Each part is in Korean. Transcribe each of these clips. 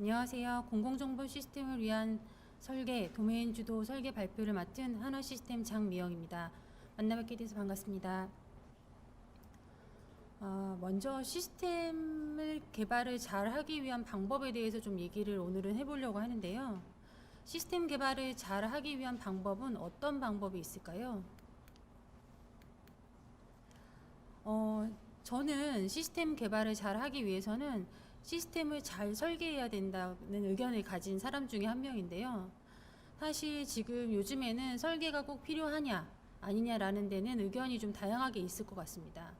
안녕하세요. 공공정보 시스템을 위한 설계, 도메인 주도 설계 발표를 맡은 한화 시스템 장미영입니다. 만나뵙게 돼서 반갑습니다. 어, 먼저 시스템을 개발을 잘 하기 위한 방법에 대해서 좀 얘기를 오늘은 해보려고 하는데요. 시스템 개발을 잘 하기 위한 방법은 어떤 방법이 있을까요? 어, 저는 시스템 개발을 잘 하기 위해서는 시스템을 잘 설계해야 된다는 의견을 가진 사람 중에 한 명인데요. 사실 지금 요즘에는 설계가 꼭 필요하냐, 아니냐라는 데는 의견이 좀 다양하게 있을 것 같습니다.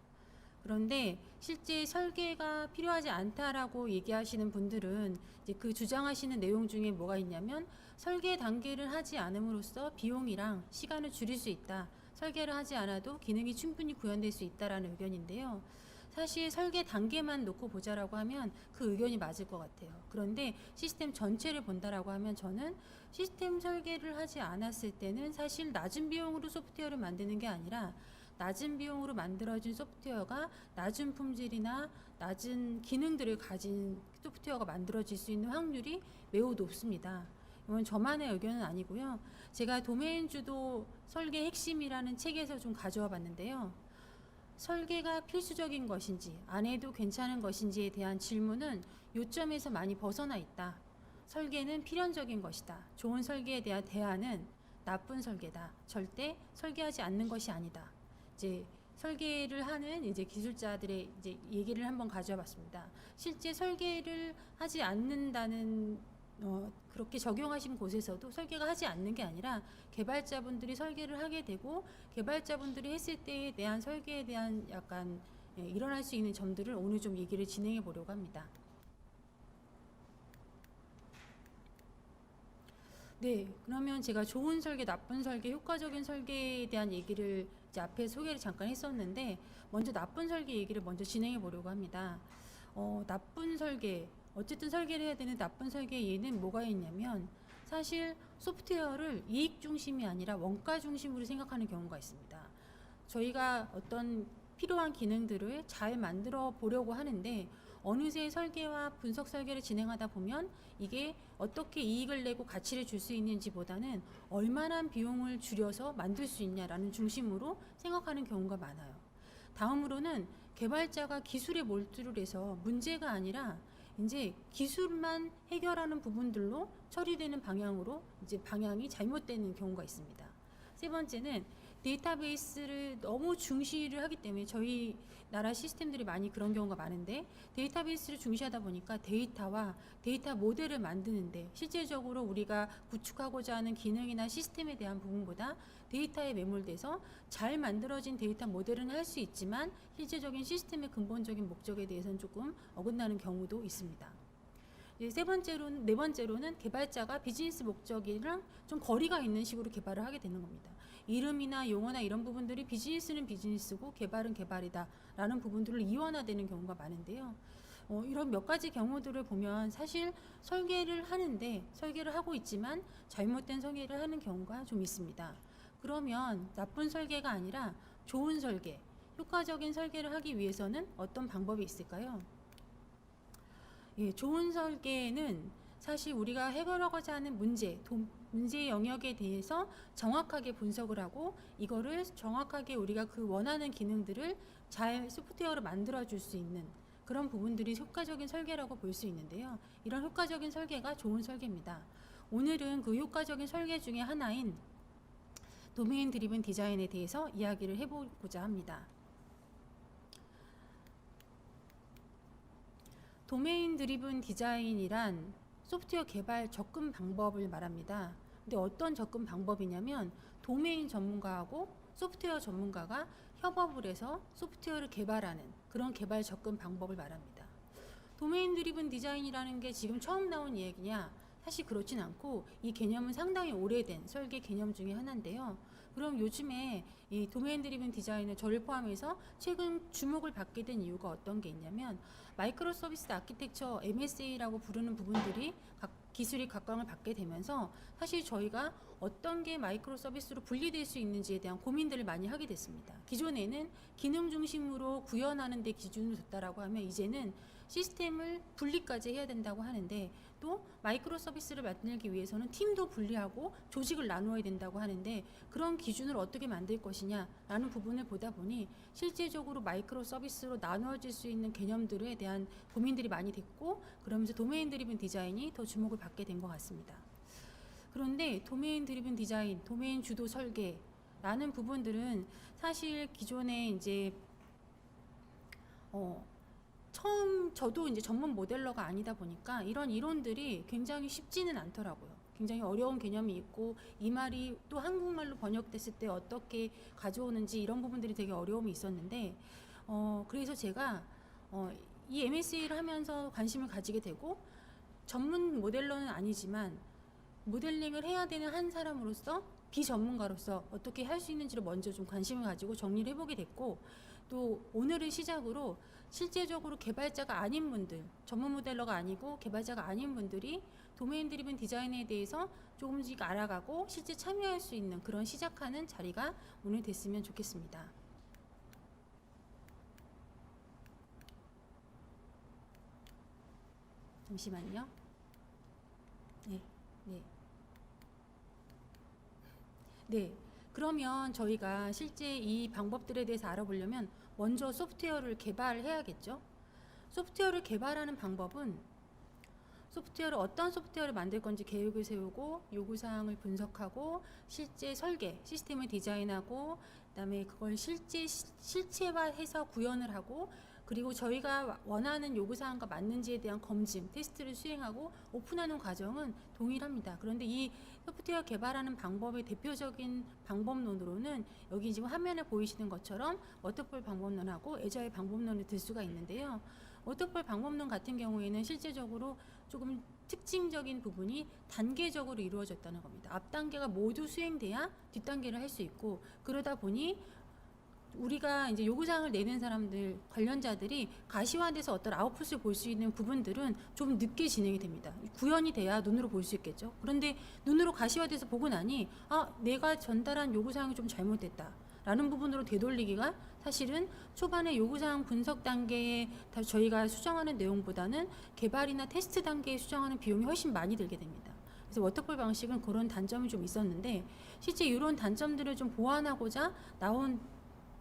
그런데 실제 설계가 필요하지 않다라고 얘기하시는 분들은 이제 그 주장하시는 내용 중에 뭐가 있냐면 설계 단계를 하지 않음으로써 비용이랑 시간을 줄일 수 있다. 설계를 하지 않아도 기능이 충분히 구현될 수 있다라는 의견인데요. 사실 설계 단계만 놓고 보자라고 하면 그 의견이 맞을 것 같아요. 그런데 시스템 전체를 본다라고 하면 저는 시스템 설계를 하지 않았을 때는 사실 낮은 비용으로 소프트웨어를 만드는 게 아니라 낮은 비용으로 만들어진 소프트웨어가 낮은 품질이나 낮은 기능들을 가진 소프트웨어가 만들어질 수 있는 확률이 매우 높습니다. 이건 저만의 의견은 아니고요. 제가 도메인 주도 설계 핵심이라는 책에서 좀 가져와 봤는데요. 설계가 필수적인 것인지 안 해도 괜찮은 것인지에 대한 질문은 요점에서 많이 벗어나 있다. 설계는 필연적인 것이다. 좋은 설계에 대한 대안은 나쁜 설계다. 절대 설계하지 않는 것이 아니다. 이제 설계를 하는 이제 기술자들의 이제 얘기를 한번 가져와 봤습니다. 실제 설계를 하지 않는다는 어, 그렇게 적용하신 곳에서도 설계가 하지 않는 게 아니라 개발자분들이 설계를 하게 되고 개발자분들이 했을 때에 대한 설계에 대한 약간 예, 일어날 수 있는 점들을 오늘 좀 얘기를 진행해 보려고 합니다. 네, 그러면 제가 좋은 설계, 나쁜 설계, 효과적인 설계에 대한 얘기를 이제 앞에 소개를 잠깐 했었는데 먼저 나쁜 설계 얘기를 먼저 진행해 보려고 합니다. 어, 나쁜 설계, 어쨌든 설계를 해야 되는 나쁜 설계 예는 뭐가 있냐면 사실 소프트웨어를 이익 중심이 아니라 원가 중심으로 생각하는 경우가 있습니다. 저희가 어떤 필요한 기능들을 잘 만들어 보려고 하는데 어느새 설계와 분석 설계를 진행하다 보면 이게 어떻게 이익을 내고 가치를 줄 수 있는지보다는 얼마나 비용을 줄여서 만들 수 있냐라는 중심으로 생각하는 경우가 많아요. 다음으로는 개발자가 기술에 몰두를 해서 문제가 아니라 이제 기술만 해결하는 부분들로 처리되는 방향으로 이제 방향이 잘못되는 경우가 있습니다. 세 번째는 데이터베이스를 너무 중시를 하기 때문에 저희 나라 시스템들이 많이 그런 경우가 많은데 데이터베이스를 중시하다 보니까 데이터와 데이터 모델을 만드는데 실질적으로 우리가 구축하고자 하는 기능이나 시스템에 대한 부분보다 데이터에 매몰돼서 잘 만들어진 데이터 모델은 할 수 있지만 실제적인 시스템의 근본적인 목적에 대해서는 조금 어긋나는 경우도 있습니다. 세 번째로는 네 번째로는 개발자가 비즈니스 목적이랑 좀 거리가 있는 식으로 개발을 하게 되는 겁니다. 이름이나 용어나 이런 부분들이 비즈니스는 비즈니스고 개발은 개발이다라는 부분들을 이원화되는 경우가 많은데요. 어, 이런 몇 가지 경우들을 보면 사실 설계를 하는데 설계를 하고 있지만 잘못된 설계를 하는 경우가 좀 있습니다. 그러면 나쁜 설계가 아니라 좋은 설계, 효과적인 설계를 하기 위해서는 어떤 방법이 있을까요? 예, 좋은 설계는 사실 우리가 해결하고자 하는 문제, 도, 문제 영역에 대해서 정확하게 분석을 하고 이거를 정확하게 우리가 그 원하는 기능들을 잘 소프트웨어로 만들어 줄 수 있는 그런 부분들이 효과적인 설계라고 볼 수 있는데요. 이런 효과적인 설계가 좋은 설계입니다. 오늘은 그 효과적인 설계 중에 하나인 도메인 드리븐 디자인에 대해서 이야기를 해보고자 합니다. 도메인 드리븐 디자인이란 소프트웨어 개발 접근 방법을 말합니다. 근데 어떤 접근 방법이냐면 도메인 전문가하고 소프트웨어 전문가가 협업을 해서 소프트웨어를 개발하는 그런 개발 접근 방법을 말합니다. 도메인 드리븐 디자인이라는 게 지금 처음 나온 얘기냐? 사실 그렇진 않고 이 개념은 상당히 오래된 설계 개념 중에 하나인데요. 그럼 요즘에 이 도메인 드리븐 디자인을 저를 포함해서 최근 주목을 받게 된 이유가 어떤 게 있냐면 마이크로 서비스 아키텍처 MSA라고 부르는 부분들이 각 기술이 각광을 받게 되면서 사실 저희가 어떤 게 마이크로 서비스로 분리될 수 있는지에 대한 고민들을 많이 하게 됐습니다. 기존에는 기능 중심으로 구현하는 데 기준을 뒀다라고 하면 이제는 시스템을 분리까지 해야 된다고 하는데 또 마이크로 서비스를 만들기 위해서는 팀도 분리하고 조직을 나누어야 된다고 하는데 그런 기준을 어떻게 만들 것이냐라는 부분을 보다 보니 실제적으로 마이크로 서비스로 나누어질 수 있는 개념들에 대한 고민들이 많이 됐고 그러면서 도메인 드리븐 디자인이 더 주목을 받게 된 것 같습니다. 그런데 도메인 드리븐 디자인, 도메인 주도 설계라는 부분들은 사실 기존에 이제 어 처음 저도 이제 전문 모델러가 아니다 보니까 이런 이론들이 굉장히 쉽지는 않더라고요. 굉장히 어려운 개념이 있고 이 말이 또 한국말로 번역됐을 때 어떻게 가져오는지 이런 부분들이 되게 어려움이 있었는데 어 그래서 제가 어, 이 MSA를 하면서 관심을 가지게 되고 전문 모델러는 아니지만 모델링을 해야 되는 한 사람으로서 비전문가로서 어떻게 할 수 있는지를 먼저 좀 관심을 가지고 정리를 해보게 됐고 또 오늘을 시작으로 실제적으로 개발자가 아닌 분들, 전문 모델러가 아니고 개발자가 아닌 분들이 도메인 드리븐 디자인에 대해서 조금씩 알아가고 실제 참여할 수 있는 그런 시작하는 자리가 오늘 됐으면 좋겠습니다. 잠시만요. 네, 네. 네. 그러면 저희가 실제 이 방법들에 대해서 알아보려면 먼저 소프트웨어를 개발해야겠죠. 소프트웨어를 개발하는 방법은 소프트웨어를 어떤 소프트웨어를 만들 건지 계획을 세우고 요구 사항을 분석하고 실제 설계 시스템을 디자인하고 그다음에 그걸 실제 시- 실체화해서 구현을 하고 그리고 저희가 원하는 요구 사항과 맞는지에 대한 검증 테스트를 수행하고 오픈하는 과정은 동일합니다. 그런데 이 소프트웨어 개발하는 방법의 대표적인 방법론으로는 여기 지금 화면에 보이시는 것처럼 워터폴 방법론하고 애저의 방법론을 들 수가 있는데요. 워터폴 방법론 같은 경우에는 실제적으로 조금 특징적인 부분이 단계적으로 이루어졌다는 겁니다. 앞 단계가 모두 수행돼야 뒷 단계를 할 수 있고 그러다 보니 우리가 이제 요구사항을 내는 사람들 관련자들이 가시화돼서 어떤 아웃풋을 볼 수 있는 부분들은 좀 늦게 진행이 됩니다. 구현이 돼야 눈으로 볼 수 있겠죠. 그런데 눈으로 가시화돼서 보고 나니 아 내가 전달한 요구사항이 좀 잘못됐다. 라는 부분으로 되돌리기가 사실은 초반에 요구사항 분석 단계에 다 저희가 수정하는 내용보다는 개발이나 테스트 단계에 수정하는 비용이 훨씬 많이 들게 됩니다. 그래서 워터폴 방식은 그런 단점이 좀 있었는데 실제 이런 단점들을 좀 보완하고자 나온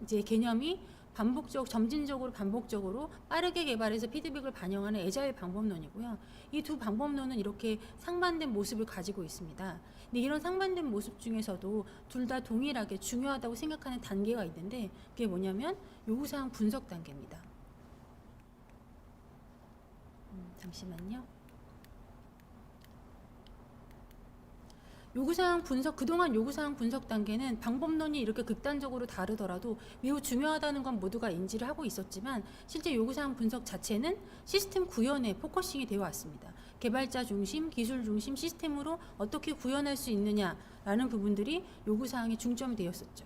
이제 개념이 반복적 점진적으로 반복적으로 빠르게 개발해서 피드백을 반영하는 애자일 방법론이고요. 이 두 방법론은 이렇게 상반된 모습을 가지고 있습니다. 근데 이런 상반된 모습 중에서도 둘 다 동일하게 중요하다고 생각하는 단계가 있는데 그게 뭐냐면 요구사항 분석 단계입니다. 음, 잠시만요. 요구사항 분석 그동안 요구사항 분석 단계는 방법론이 이렇게 극단적으로 다르더라도 매우 중요하다는 건 모두가 인지를 하고 있었지만 실제 요구사항 분석 자체는 시스템 구현에 포커싱이 되어 왔습니다. 개발자 중심, 기술 중심 시스템으로 어떻게 구현할 수 있느냐라는 부분들이 요구사항의 중점이 되었었죠.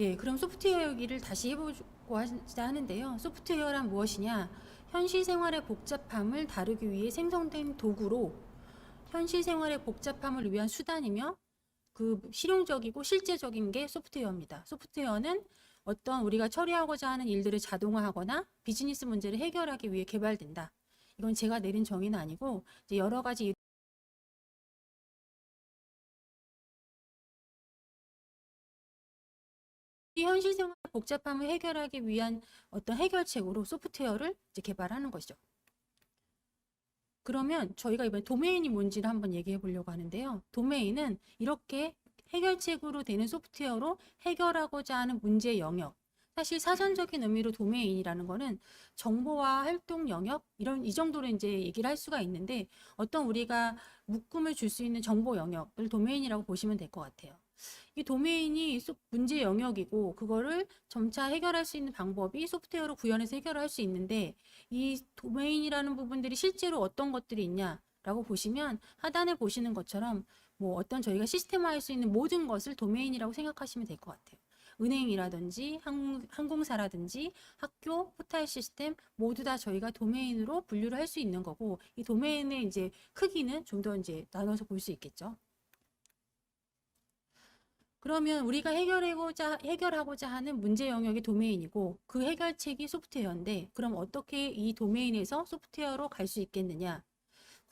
예, 그럼 소프트웨어 얘기를 다시 해보고 하는데요. 소프트웨어란 무엇이냐? 현실 생활의 복잡함을 다루기 위해 생성된 도구로 현실 생활의 복잡함을 위한 수단이며 그 실용적이고 실제적인 게 소프트웨어입니다. 소프트웨어는 어떤 우리가 처리하고자 하는 일들을 자동화하거나 비즈니스 문제를 해결하기 위해 개발된다. 이건 제가 내린 정의는 아니고 여러 가지 현실 생활 복잡함을 해결하기 위한 어떤 해결책으로 소프트웨어를 이제 개발하는 것이죠. 그러면 저희가 이번에 도메인이 뭔지를 한번 얘기해 보려고 하는데요. 도메인은 이렇게 해결책으로 되는 소프트웨어로 해결하고자 하는 문제 영역. 사실 사전적인 의미로 도메인이라는 거는 정보와 활동 영역 이런 이 정도로 이제 얘기를 할 수가 있는데 어떤 우리가 묶음을 줄 수 있는 정보 영역을 도메인이라고 보시면 될 것 같아요. 이 도메인이 소- 문제 영역이고 그거를 점차 해결할 수 있는 방법이 소프트웨어로 구현해서 해결할 수 있는데 이 도메인이라는 부분들이 실제로 어떤 것들이 있냐라고 보시면 하단에 보시는 것처럼 뭐 어떤 저희가 시스템화할 수 있는 모든 것을 도메인이라고 생각하시면 될 것 같아요. 은행이라든지 항, 항공사라든지 학교, 포탈 시스템 모두 다 저희가 도메인으로 분류를 할 수 있는 거고 이 도메인의 이제 크기는 좀 더 이제 나눠서 볼 수 있겠죠. 그러면 우리가 해결하고자 해결하고자 하는 문제 영역이 도메인이고 그 해결책이 소프트웨어인데 그럼 어떻게 이 도메인에서 소프트웨어로 갈 수 있겠느냐?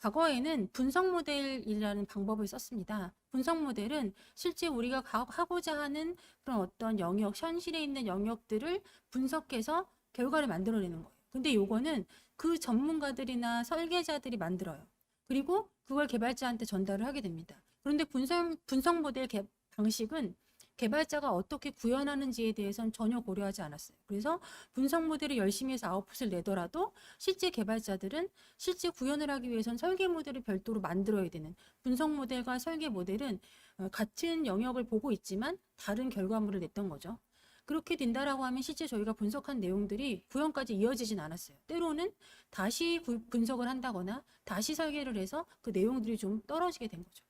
과거에는 분석 모델이라는 방법을 썼습니다. 분석 모델은 실제 우리가 가- 하고자 하는 그런 어떤 영역, 현실에 있는 영역들을 분석해서 결과를 만들어내는 거예요. 근데 요거는 그 전문가들이나 설계자들이 만들어요. 그리고 그걸 개발자한테 전달을 하게 됩니다. 그런데 분석, 분석 모델 개- 방식은 개발자가 어떻게 구현하는지에 대해서는 전혀 고려하지 않았어요. 그래서 분석 모델을 열심히 해서 아웃풋을 내더라도 실제 개발자들은 실제 구현을 하기 위해선 설계 모델을 별도로 만들어야 되는 분석 모델과 설계 모델은 어, 같은 영역을 보고 있지만 다른 결과물을 냈던 거죠. 그렇게 된다라고 하면 실제 저희가 분석한 내용들이 구현까지 이어지진 않았어요. 때로는 다시 구- 분석을 한다거나 다시 설계를 해서 그 내용들이 좀 떨어지게 된 거죠.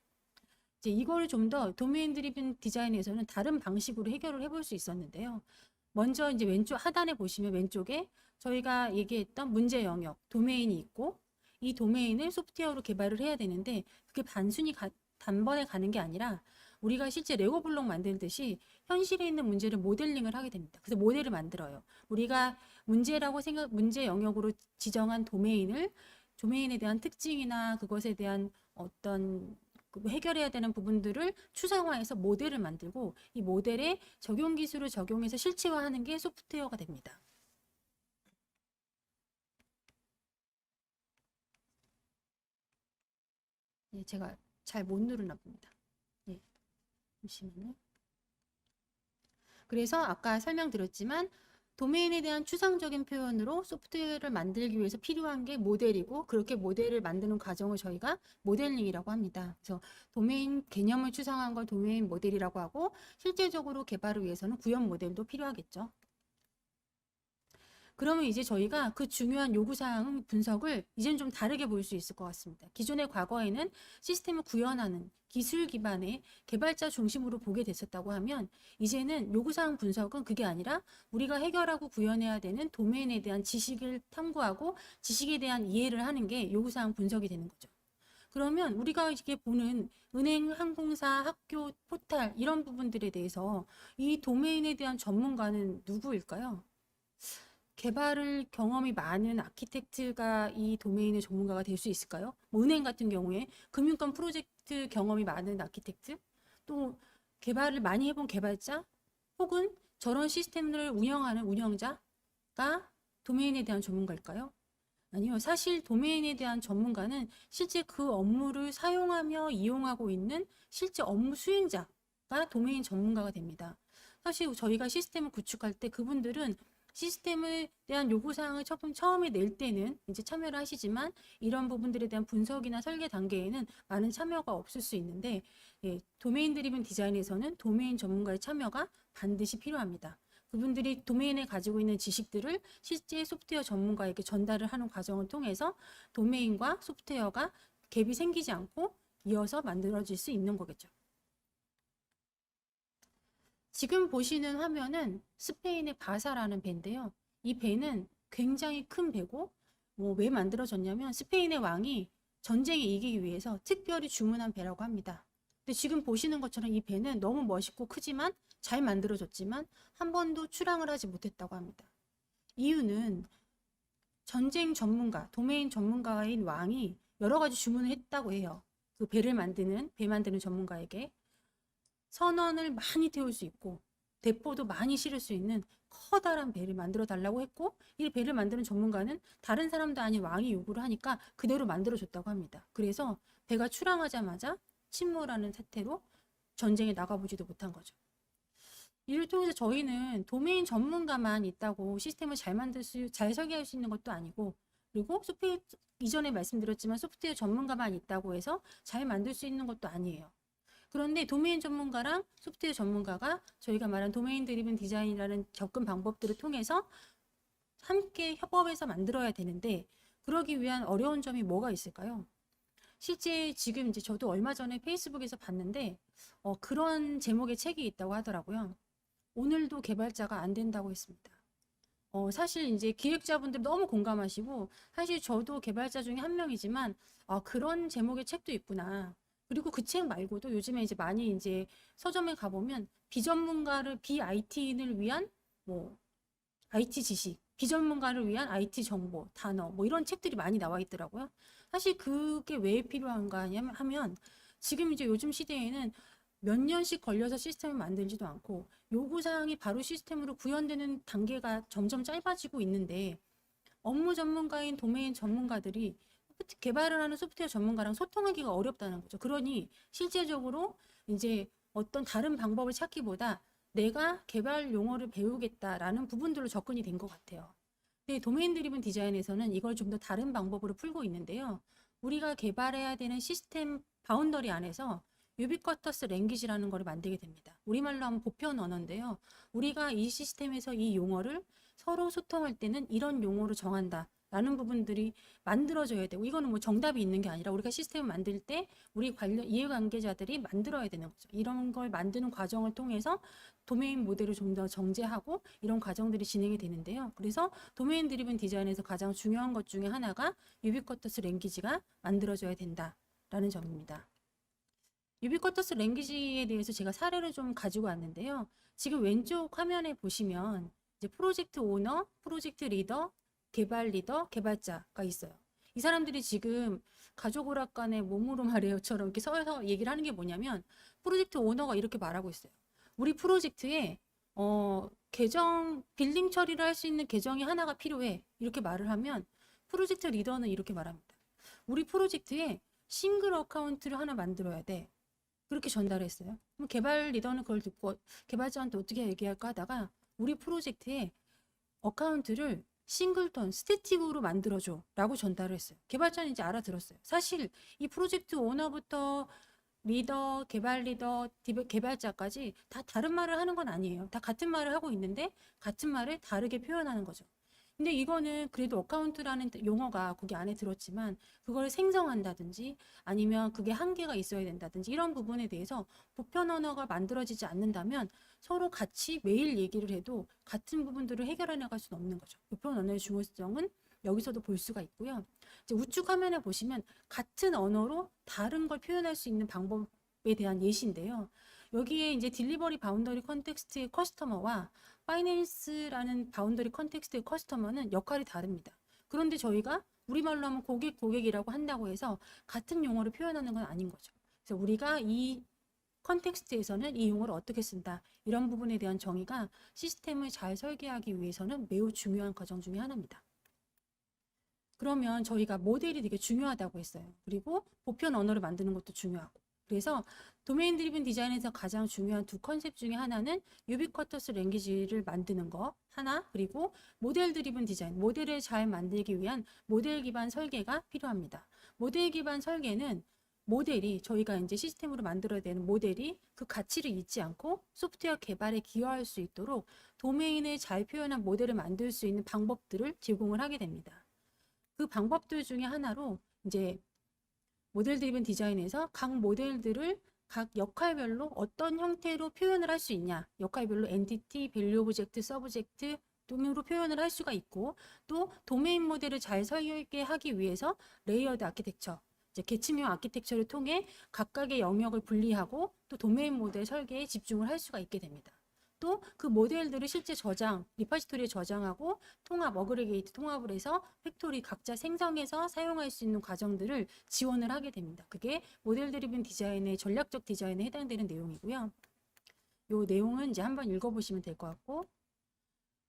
이제 이거를 좀 더 도메인 드리븐 디자인에서는 다른 방식으로 해결을 해볼 수 있었는데요. 먼저 이제 왼쪽 하단에 보시면 왼쪽에 저희가 얘기했던 문제 영역, 도메인이 있고 이 도메인을 소프트웨어로 개발을 해야 되는데 그게 단순히 가- 단번에 가는 게 아니라 우리가 실제 레고 블록 만들듯이 현실에 있는 문제를 모델링을 하게 됩니다. 그래서 모델을 만들어요. 우리가 문제라고 생각, 문제 영역으로 지정한 도메인을 도메인에 대한 특징이나 그것에 대한 어떤 그 해결해야 되는 부분들을 추상화해서 모델을 만들고 이 모델에 적용 기술을 적용해서 실체화하는 게 소프트웨어가 됩니다. 예, 제가 잘 못 누르나 봅니다. 예, 잠시만요. 그래서 아까 설명드렸지만 도메인에 대한 추상적인 표현으로 소프트웨어를 만들기 위해서 필요한 게 모델이고 그렇게 모델을 만드는 과정을 저희가 모델링이라고 합니다. 그래서 도메인 개념을 추상화한 걸 도메인 모델이라고 하고 실제적으로 개발을 위해서는 구현 모델도 필요하겠죠. 그러면 이제 저희가 그 중요한 요구사항 분석을 이제는 좀 다르게 볼 수 있을 것 같습니다. 기존의 과거에는 시스템을 구현하는 기술 기반의 개발자 중심으로 보게 됐었다고 하면 이제는 요구사항 분석은 그게 아니라 우리가 해결하고 구현해야 되는 도메인에 대한 지식을 탐구하고 지식에 대한 이해를 하는 게 요구사항 분석이 되는 거죠. 그러면 우리가 이게 보는 은행, 항공사, 학교, 포탈 이런 부분들에 대해서 이 도메인에 대한 전문가는 누구일까요? 개발을 경험이 많은 아키텍트가 이 도메인의 전문가가 될 수 있을까요? 뭐 은행 같은 경우에 금융권 프로젝트 경험이 많은 아키텍트, 또 개발을 많이 해본 개발자, 혹은 저런 시스템을 운영하는 운영자가 도메인에 대한 전문가일까요? 아니요. 사실 도메인에 대한 전문가는 실제 그 업무를 사용하며 이용하고 있는 실제 업무 수행자가 도메인 전문가가 됩니다. 사실 저희가 시스템을 구축할 때 그분들은 시스템에 대한 요구사항을 처음, 처음에 낼 때는 이제 참여를 하시지만 이런 부분들에 대한 분석이나 설계 단계에는 많은 참여가 없을 수 있는데 예, 도메인 드리븐 디자인에서는 도메인 전문가의 참여가 반드시 필요합니다. 그분들이 도메인에 가지고 있는 지식들을 실제 소프트웨어 전문가에게 전달을 하는 과정을 통해서 도메인과 소프트웨어가 갭이 생기지 않고 이어서 만들어질 수 있는 거겠죠. 지금 보시는 화면은 스페인의 바사라는 배인데요. 이 배는 굉장히 큰 배고 뭐 왜 만들어졌냐면 스페인의 왕이 전쟁에 이기기 위해서 특별히 주문한 배라고 합니다. 근데 지금 보시는 것처럼 이 배는 너무 멋있고 크지만 잘 만들어졌지만 한 번도 출항을 하지 못했다고 합니다. 이유는 전쟁 전문가, 도메인 전문가인 왕이 여러 가지 주문을 했다고 해요. 그 배를 만드는, 배 만드는 전문가에게. 선원을 많이 태울 수 있고 대포도 많이 실을 수 있는 커다란 배를 만들어 달라고 했고 이 배를 만드는 전문가는 다른 사람도 아닌 왕이 요구를 하니까 그대로 만들어 줬다고 합니다. 그래서 배가 출항하자마자 침몰하는 사태로 전쟁에 나가보지도 못한 거죠. 이를 통해서 저희는 도메인 전문가만 있다고 시스템을 잘 만들 수, 잘 설계할 수 있는 것도 아니고 그리고 소프트웨어 이전에 말씀드렸지만 소프트웨어 전문가만 있다고 해서 잘 만들 수 있는 것도 아니에요. 그런데 도메인 전문가랑 소프트웨어 전문가가 저희가 말한 도메인 드리븐 디자인이라는 접근 방법들을 통해서 함께 협업해서 만들어야 되는데 그러기 위한 어려운 점이 뭐가 있을까요? 실제 지금 이제 저도 얼마 전에 페이스북에서 봤는데 어, 그런 제목의 책이 있다고 하더라고요. 오늘도 개발자가 안 된다고 했습니다. 어, 사실 이제 기획자분들 너무 공감하시고 사실 저도 개발자 중에 한 명이지만 아, 그런 제목의 책도 있구나. 그리고 그 책 말고도 요즘에 이제 많이 이제 서점에 가보면 비전문가를 비IT인을 위한 뭐 IT 지식, 비전문가를 위한 IT 정보, 단어 뭐 이런 책들이 많이 나와 있더라고요. 사실 그게 왜 필요한가 하면 지금 이제 요즘 시대에는 몇 년씩 걸려서 시스템을 만들지도 않고 요구사항이 바로 시스템으로 구현되는 단계가 점점 짧아지고 있는데 업무 전문가인 도메인 전문가들이 소프트- 개발을 하는 소프트웨어 전문가랑 소통하기가 어렵다는 거죠. 그러니 실제적으로 이제 어떤 다른 방법을 찾기보다 내가 개발 용어를 배우겠다라는 부분들로 접근이 된 것 같아요. 근데 도메인 드리븐 디자인에서는 이걸 좀 더 다른 방법으로 풀고 있는데요. 우리가 개발해야 되는 시스템 바운더리 안에서 유비쿼터스 랭귀지라는 거를 만들게 됩니다. 우리말로 하면 보편 언어인데요. 우리가 이 시스템에서 이 용어를 서로 소통할 때는 이런 용어로 정한다. 라는 부분들이 만들어져야 되고 이거는 뭐 정답이 있는 게 아니라 우리가 시스템을 만들 때 우리 관련 이해관계자들이 만들어야 되는 거죠. 이런 걸 만드는 과정을 통해서 도메인 모델을 좀 더 정제하고 이런 과정들이 진행이 되는데요. 그래서 도메인 드리븐 디자인에서 가장 중요한 것 중에 하나가 유비쿼터스 랭귀지가 만들어져야 된다라는 점입니다. 유비쿼터스 랭귀지에 대해서 제가 사례를 좀 가지고 왔는데요. 지금 왼쪽 화면에 보시면 이제 프로젝트 오너, 프로젝트 리더, 개발 리더, 개발자가 있어요. 이 사람들이 지금 가족 오락관의 몸으로 말해요처럼 이렇게 서서 얘기를 하는 게 뭐냐면 프로젝트 오너가 이렇게 말하고 있어요. 우리 프로젝트에 어, 계정 빌딩 처리를 할 수 있는 계정이 하나가 필요해. 이렇게 말을 하면 프로젝트 리더는 이렇게 말합니다. 우리 프로젝트에 싱글 어카운트를 하나 만들어야 돼. 그렇게 전달했어요. 그럼 개발 리더는 그걸 듣고 개발자한테 어떻게 얘기할까 하다가 우리 프로젝트에 어카운트를 싱글턴, 스태틱으로 만들어줘 라고 전달을 했어요. 개발자는 이제 알아들었어요. 사실 이 프로젝트 오너부터 리더, 개발 리더, 개발자까지 다 다른 말을 하는 건 아니에요. 다 같은 말을 하고 있는데 같은 말을 다르게 표현하는 거죠. 근데 이거는 그래도 어카운트라는 용어가 거기 안에 들었지만 그걸 생성한다든지 아니면 그게 한계가 있어야 된다든지 이런 부분에 대해서 보편 언어가 만들어지지 않는다면 서로 같이 매일 얘기를 해도 같은 부분들을 해결해 나갈 수는 없는 거죠. 보편 언어의 중요성은 여기서도 볼 수가 있고요. 우측 화면에 보시면 같은 언어로 다른 걸 표현할 수 있는 방법에 대한 예시인데요. 여기에 이제 딜리버리 바운더리 컨텍스트의 커스터머와 파이낸스라는 바운더리 컨텍스트의 커스터머는 역할이 다릅니다. 그런데 저희가 우리말로 하면 고객 고객이라고 한다고 해서 같은 용어를 표현하는 건 아닌 거죠. 그래서 우리가 이 컨텍스트에서는 이 용어를 어떻게 쓴다 이런 부분에 대한 정의가 시스템을 잘 설계하기 위해서는 매우 중요한 과정 중에 하나입니다. 그러면 저희가 모델이 되게 중요하다고 했어요. 그리고 보편 언어를 만드는 것도 중요하고. 그래서 도메인 드리븐 디자인에서 가장 중요한 두 컨셉 중에 하나는 유비쿼터스 랭귀지를 만드는 거 하나 그리고 모델 드리븐 디자인 모델을 잘 만들기 위한 모델 기반 설계가 필요합니다. 모델 기반 설계는 모델이 저희가 이제 시스템으로 만들어야 되는 모델이 그 가치를 잊지 않고 소프트웨어 개발에 기여할 수 있도록 도메인을 잘 표현한 모델을 만들 수 있는 방법들을 제공을 하게 됩니다. 그 방법들 중에 하나로 이제 모델 드리븐 디자인에서 각 모델들을 각 역할별로 어떤 형태로 표현을 할 수 있냐. 역할별로 엔티티, 밸류 오브젝트, 서브젝트 등으로 표현을 할 수가 있고 또 도메인 모델을 잘 설계하기 위해서 레이어드 아키텍처, 이제 계층형 아키텍처를 통해 각각의 영역을 분리하고 또 도메인 모델 설계에 집중을 할 수가 있게 됩니다. 또 그 모델들을 실제 저장, 리파지토리에 저장하고 통합, 어그리게이트 통합을 해서 팩토리 각자 생성해서 사용할 수 있는 과정들을 지원을 하게 됩니다. 그게 모델 드리븐 디자인의 전략적 디자인에 해당되는 내용이고요. 요 내용은 이제 한번 읽어보시면 될 것 같고,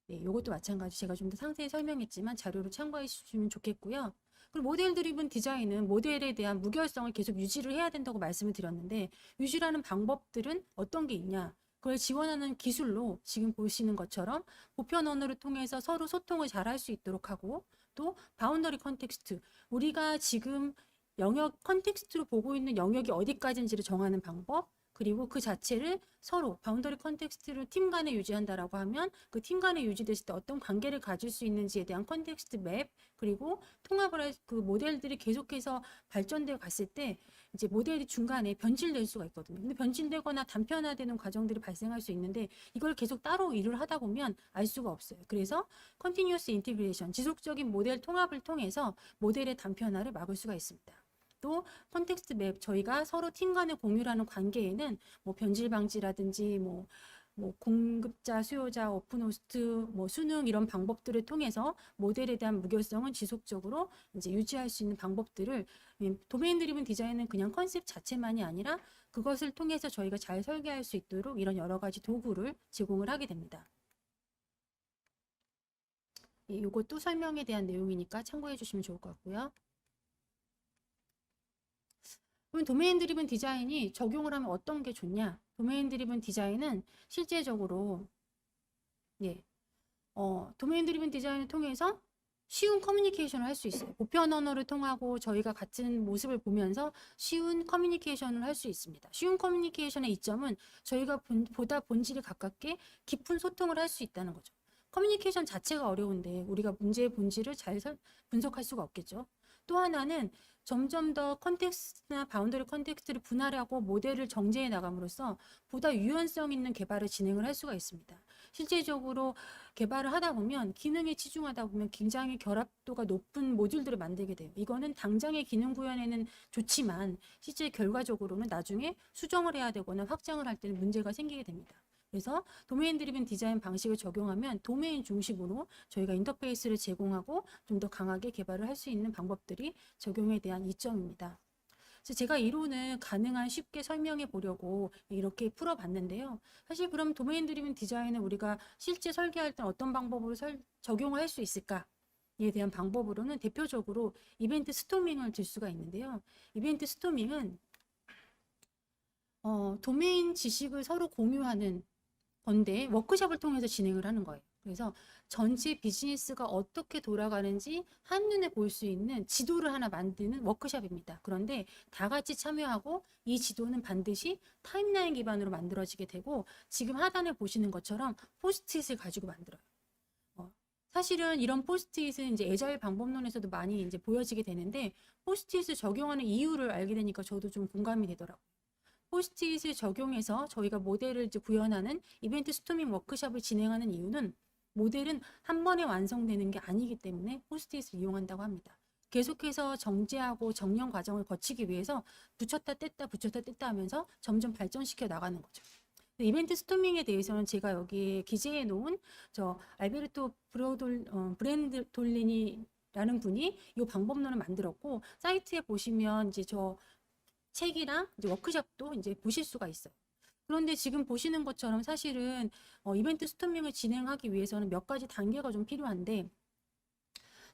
네, 요것도 마찬가지 제가 좀 더 상세히 설명했지만 자료로 참고해 주시면 좋겠고요. 모델 드리븐 디자인은 모델에 대한 무결성을 계속 유지를 해야 된다고 말씀을 드렸는데 유지라는 방법들은 어떤 게 있냐? 그걸 지원하는 기술로 지금 보시는 것처럼 보편 언어를 통해서 서로 소통을 잘 할 수 있도록 하고 또 바운더리 컨텍스트 우리가 지금 영역 컨텍스트로 보고 있는 영역이 어디까지인지를 정하는 방법 그리고 그 자체를 서로 바운더리 컨텍스트를 팀 간에 유지한다라고 하면 그 팀 간에 유지됐을 때 어떤 관계를 가질 수 있는지에 대한 컨텍스트 맵 그리고 통합을 할 그 모델들이 계속해서 발전되어 갔을 때 이제 모델이 중간에 변질될 수가 있거든요. 근데 변질되거나 단편화되는 과정들이 발생할 수 있는데 이걸 계속 따로 일을 하다 보면 알 수가 없어요. 그래서 컨티뉴어스 인티그레이션 지속적인 모델 통합을 통해서 모델의 단편화를 막을 수가 있습니다. 또 컨텍스트 맵 저희가 서로 팀 간에 공유하는 관계에는 뭐 변질 방지라든지 뭐뭐 공급자, 수요자, 오픈호스트, 뭐 수능 이런 방법들을 통해서 모델에 대한 무결성은 지속적으로 이제 유지할 수 있는 방법들을 음, 도메인 드리븐 디자인은 그냥 컨셉 자체만이 아니라 그것을 통해서 저희가 잘 설계할 수 있도록 이런 여러 가지 도구를 제공을 하게 됩니다. 예, 이것도 설명에 대한 내용이니까 참고해 주시면 좋을 것 같고요. 그럼 도메인 드리븐 디자인이 적용을 하면 어떤 게 좋냐? 도메인 드리븐 디자인은 실제적으로 예, 어, 도메인 드리븐 디자인을 통해서 쉬운 커뮤니케이션을 할 수 있어요. 보편 언어를 통하고 저희가 같은 모습을 보면서 쉬운 커뮤니케이션을 할 수 있습니다. 쉬운 커뮤니케이션의 이점은 저희가 본, 보다 본질에 가깝게 깊은 소통을 할 수 있다는 거죠. 커뮤니케이션 자체가 어려운데 우리가 문제의 본질을 잘 설- 분석할 수가 없겠죠. 또 하나는 점점 더 컨텍스트나 바운더리 컨텍스트를 분할하고 모델을 정제해 나감으로써 보다 유연성 있는 개발을 진행을 할 수가 있습니다. 실제적으로 개발을 하다 보면 기능에 치중하다 보면 굉장히 결합도가 높은 모듈들을 만들게 돼요. 이거는 당장의 기능 구현에는 좋지만 실제 결과적으로는 나중에 수정을 해야 되거나 확장을 할 때는 문제가 생기게 됩니다. 그래서 도메인 드리븐 디자인 방식을 적용하면 도메인 중심으로 저희가 인터페이스를 제공하고 좀 더 강하게 개발을 할 수 있는 방법들이 적용에 대한 이점입니다. 제가 이론을 가능한 쉽게 설명해 보려고 이렇게 풀어봤는데요. 사실 그럼 도메인 드리븐 디자인을 우리가 실제 설계할 때 어떤 방법으로 설- 적용을 할수 있을까에 대한 방법으로는 대표적으로 이벤트 스토밍을 들 수가 있는데요. 이벤트 스토밍은 어, 도메인 지식을 서로 공유하는 건데 워크숍을 통해서 진행을 하는 거예요. 그래서 전체 비즈니스가 어떻게 돌아가는지 한눈에 볼 수 있는 지도를 하나 만드는 워크숍입니다. 그런데 다 같이 참여하고 이 지도는 반드시 타임라인 기반으로 만들어지게 되고 지금 하단에 보시는 것처럼 포스트잇을 가지고 만들어요. 어, 사실은 이런 포스트잇은 이제 애자일 방법론에서도 많이 이제 보여지게 되는데 포스트잇을 적용하는 이유를 알게 되니까 저도 좀 공감이 되더라고요. 포스트잇을 적용해서 저희가 모델을 구현하는 이벤트 스토밍 워크숍을 진행하는 이유는 모델은 한 번에 완성되는 게 아니기 때문에 포스트잇을 이용한다고 합니다. 계속해서 정제하고 정령 과정을 거치기 위해서 붙였다 뗐다 붙였다 뗐다 하면서 점점 발전시켜 나가는 거죠. 이벤트 스토밍에 대해서는 제가 여기에 기재해 놓은 저 알베르토 브로돌 어, 브랜드 돌리니라는 분이 이 방법론을 만들었고 사이트에 보시면 이제 저 책이랑 이제 워크숍도 이제 보실 수가 있어요. 그런데 지금 보시는 것처럼 사실은 어, 이벤트 스토밍을 진행하기 위해서는 몇 가지 단계가 좀 필요한데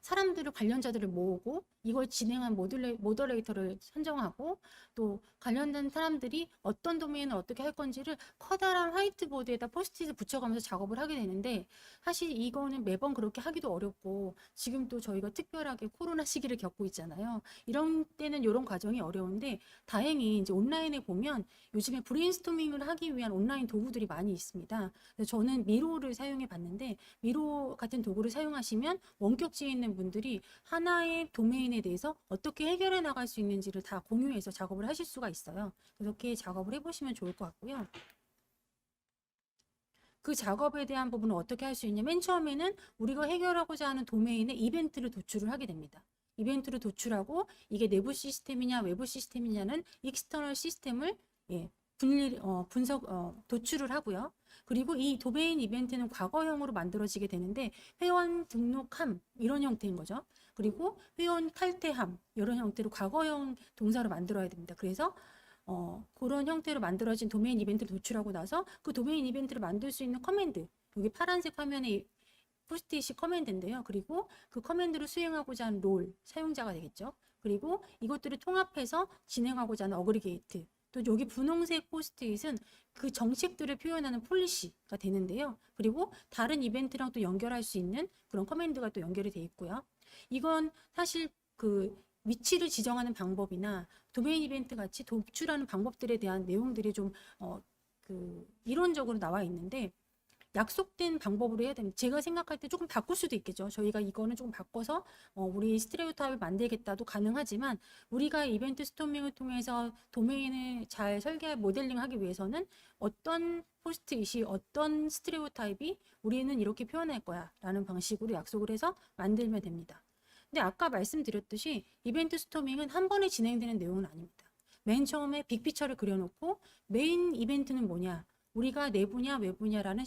사람들을 관련자들을 모으고 이걸 진행한 모듈레, 모더레이터를 선정하고 또 관련된 사람들이 어떤 도메인을 어떻게 할 건지를 커다란 화이트보드에다 포스트잇을 붙여가면서 작업을 하게 되는데 사실 이거는 매번 그렇게 하기도 어렵고 지금 또 저희가 특별하게 코로나 시기를 겪고 있잖아요. 이런 때는 이런 과정이 어려운데 다행히 이제 온라인에 보면 요즘에 브레인스토밍을 하기 위한 온라인 도구들이 많이 있습니다. 그래서 저는 미로를 사용해 봤는데 미로 같은 도구를 사용하시면 원격지에 있는 분들이 하나의 도메인에 대해서 어떻게 해결해 나갈 수 있는지를 다 공유해서 작업을 하실 수가 있어요. 그렇게 작업을 해보시면 좋을 것 같고요. 그 작업에 대한 부분은 어떻게 할 수 있냐? 맨 처음에는 우리가 해결하고자 하는 도메인에 이벤트를 도출을 하게 됩니다. 이벤트를 도출하고 이게 내부 시스템이냐 외부 시스템이냐는 익스터널 시스템을 예, 분리 어, 분석 어, 도출을 하고요. 그리고 이 도메인 이벤트는 과거형으로 만들어지게 되는데 회원 등록함 이런 형태인 거죠. 그리고 회원 탈퇴함 이런 형태로 과거형 동사로 만들어야 됩니다. 그래서 어, 그런 형태로 만들어진 도메인 이벤트를 도출하고 나서 그 도메인 이벤트를 만들 수 있는 커맨드 여기 파란색 화면에 포스트잇이 커맨드인데요. 그리고 그 커맨드를 수행하고자 하는 롤 사용자가 되겠죠. 그리고 이것들을 통합해서 진행하고자 하는 어그리게이트 또 여기 분홍색 포스트잇은 그 정책들을 표현하는 폴리시가 되는데요. 그리고 다른 이벤트랑 또 연결할 수 있는 그런 커맨드가 또 연결이 돼 있고요. 이건 사실 그 위치를 지정하는 방법이나 도메인 이벤트 같이 도출하는 방법들에 대한 내용들이 좀 어, 그 이론적으로 나와 있는데 약속된 방법으로 해야 됩니다. 제가 생각할 때 조금 바꿀 수도 있겠죠. 저희가 이거는 조금 바꿔서 어, 우리 스트레오타입을 만들겠다도 가능하지만 우리가 이벤트 스토밍을 통해서 도메인을 잘 설계 모델링하기 위해서는 어떤 포스트잇이 어떤 스트레오타입이 우리는 이렇게 표현할 거야 라는 방식으로 약속을 해서 만들면 됩니다. 근데 아까 말씀드렸듯이 이벤트 스토밍은 한 번에 진행되는 내용은 아닙니다. 맨 처음에 빅피처를 그려놓고 메인 이벤트는 뭐냐? 우리가 내부냐 외부냐라는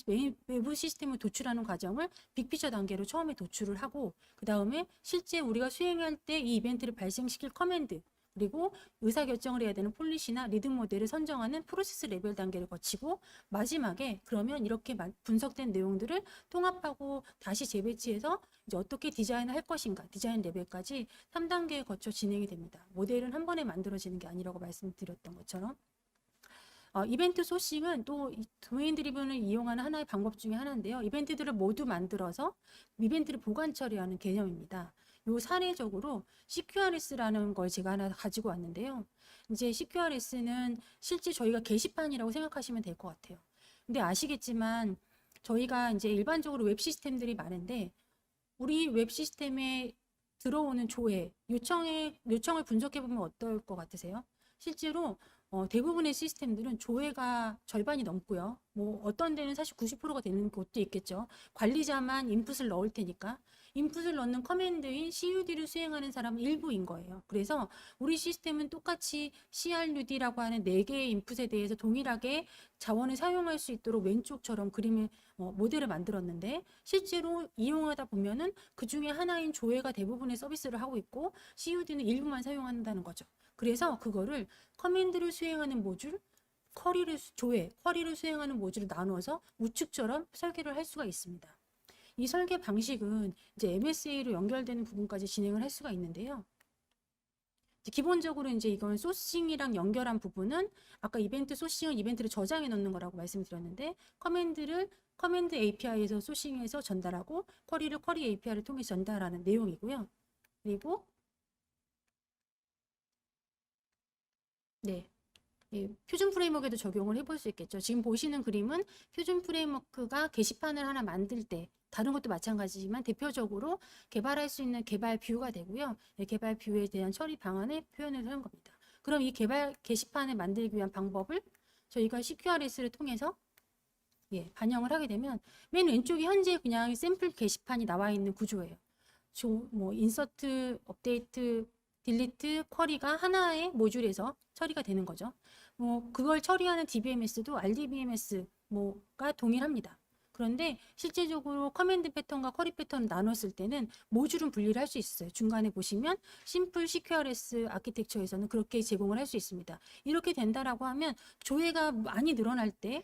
외부 시스템을 도출하는 과정을 빅피처 단계로 처음에 도출을 하고 그 다음에 실제 우리가 수행할 때 이 이벤트를 발생시킬 커맨드 그리고 의사결정을 해야 되는 폴리시나 리듬 모델을 선정하는 프로세스 레벨 단계를 거치고 마지막에 그러면 이렇게 마- 분석된 내용들을 통합하고 다시 재배치해서 이제 어떻게 디자인을 할 것인가 디자인 레벨까지 3단계에 거쳐 진행이 됩니다. 모델은 한 번에 만들어지는 게 아니라고 말씀드렸던 것처럼 어, 이벤트 소싱은 또이 도메인 드리븐을 이용하는 하나의 방법 중에 하나인데요. 이벤트들을 모두 만들어서 이벤트를 보관 처리하는 개념입니다. 요 사례적으로 CQRS라는 걸 제가 하나 가지고 왔는데요. 이제 CQRS는 실제 저희가 게시판이라고 생각하시면 될 것 같아요. 근데 아시겠지만 저희가 이제 일반적으로 웹 시스템들이 많은데 우리 웹 시스템에 들어오는 조회, 요청에, 요청을 분석해 보면 어떨 것 같으세요? 실제로 어, 대부분의 시스템들은 조회가 절반이 넘고요. 뭐 어떤 데는 사실 90%가 되는 곳도 있겠죠. 관리자만 인풋을 넣을 테니까 인풋을 넣는 커맨드인 CUD를 수행하는 사람은 일부인 거예요. 그래서 우리 시스템은 똑같이 CRUD라고 하는 네 개의 인풋에 대해서 동일하게 자원을 사용할 수 있도록 왼쪽처럼 그림을 어, 모델을 만들었는데 실제로 이용하다 보면은 그 중에 하나인 조회가 대부분의 서비스를 하고 있고 CUD는 일부만 사용한다는 거죠. 그래서 그거를 커맨드를 수행하는 모듈, 쿼리를 수- 조회, 쿼리를 수행하는 모듈을 나누어서 우측처럼 설계를 할 수가 있습니다. 이 설계 방식은 이제 MSA로 연결되는 부분까지 진행을 할 수가 있는데요. 기본적으로 이제 이건 소싱이랑 연결한 부분은 아까 이벤트 소싱은 이벤트를 저장해 놓는 거라고 말씀드렸는데 커맨드를 커맨드 API에서 소싱해서 전달하고 쿼리를 쿼리 API를 통해 서 전달하는 내용이고요. 그리고 네. 예, 표준 프레임워크에도 적용을 해볼 수 있겠죠. 지금 보시는 그림은 표준 프레임워크가 게시판을 하나 만들 때 다른 것도 마찬가지지만 대표적으로 개발할 수 있는 개발 뷰가 되고요. 예, 개발 뷰에 대한 처리 방안을 표현을 하는 겁니다. 그럼 이 개발 게시판을 만들기 위한 방법을 저희가 CQRS를 통해서 예, 반영을 하게 되면 맨 왼쪽이 현재 그냥 샘플 게시판이 나와 있는 구조예요. 조, 뭐 인서트, 업데이트, 딜리트, 쿼리가 하나의 모듈에서 처리가 되는 거죠. 뭐 그걸 처리하는 DBMS도 RDBMS 뭐가 동일합니다. 그런데 실제적으로 커맨드 패턴과 쿼리 패턴을 나눴을 때는 모듈은 분리를 할 수 있어요. 중간에 보시면 심플 CQRS 아키텍처에서는 그렇게 제공을 할 수 있습니다. 이렇게 된다라고 하면 조회가 많이 늘어날 때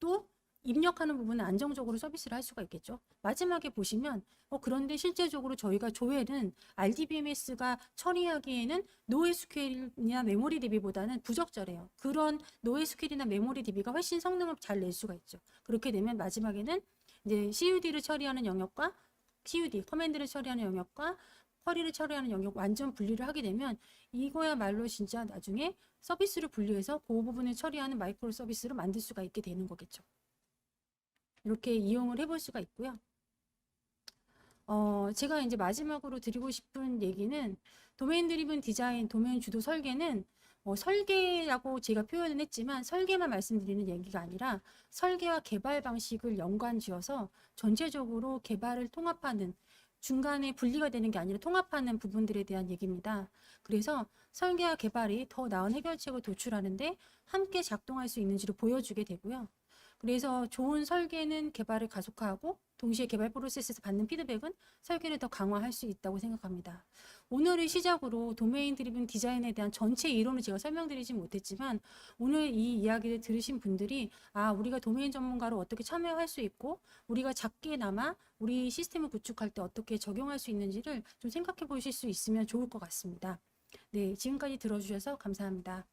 또 입력하는 부분은 안정적으로 서비스를 할 수가 있겠죠. 마지막에 보시면 어 그런데 실제적으로 저희가 조회는 RDBMS가 처리하기에는 NoSQL이나 메모리 DB보다는 부적절해요. 그런 NoSQL이나 메모리 DB가 훨씬 성능을 잘 낼 수가 있죠. 그렇게 되면 마지막에는 이제 CUD를 처리하는 영역과 CUD 커맨드를 처리하는 영역과 쿼리를 처리하는 영역 완전 분리를 하게 되면 이거야말로 진짜 나중에 서비스를 분리해서 그 부분을 처리하는 마이크로 서비스로 만들 수가 있게 되는 거겠죠. 이렇게 이용을 해볼 수가 있고요. 어, 제가 이제 마지막으로 드리고 싶은 얘기는 도메인 드리븐 디자인, 도메인 주도 설계는 어, 설계라고 제가 표현은 했지만 설계만 말씀드리는 얘기가 아니라 설계와 개발 방식을 연관 지어서 전체적으로 개발을 통합하는 중간에 분리가 되는 게 아니라 통합하는 부분들에 대한 얘기입니다. 그래서 설계와 개발이 더 나은 해결책을 도출하는데 함께 작동할 수 있는지를 보여주게 되고요. 그래서 좋은 설계는 개발을 가속화하고 동시에 개발 프로세스에서 받는 피드백은 설계를 더 강화할 수 있다고 생각합니다. 오늘을 시작으로 도메인 드리븐 디자인에 대한 전체 이론을 제가 설명드리지 못했지만 오늘 이 이야기를 들으신 분들이 아 우리가 도메인 전문가로 어떻게 참여할 수 있고 우리가 작게나마 우리 시스템을 구축할 때 어떻게 적용할 수 있는지를 좀 생각해 보실 수 있으면 좋을 것 같습니다. 네, 지금까지 들어주셔서 감사합니다.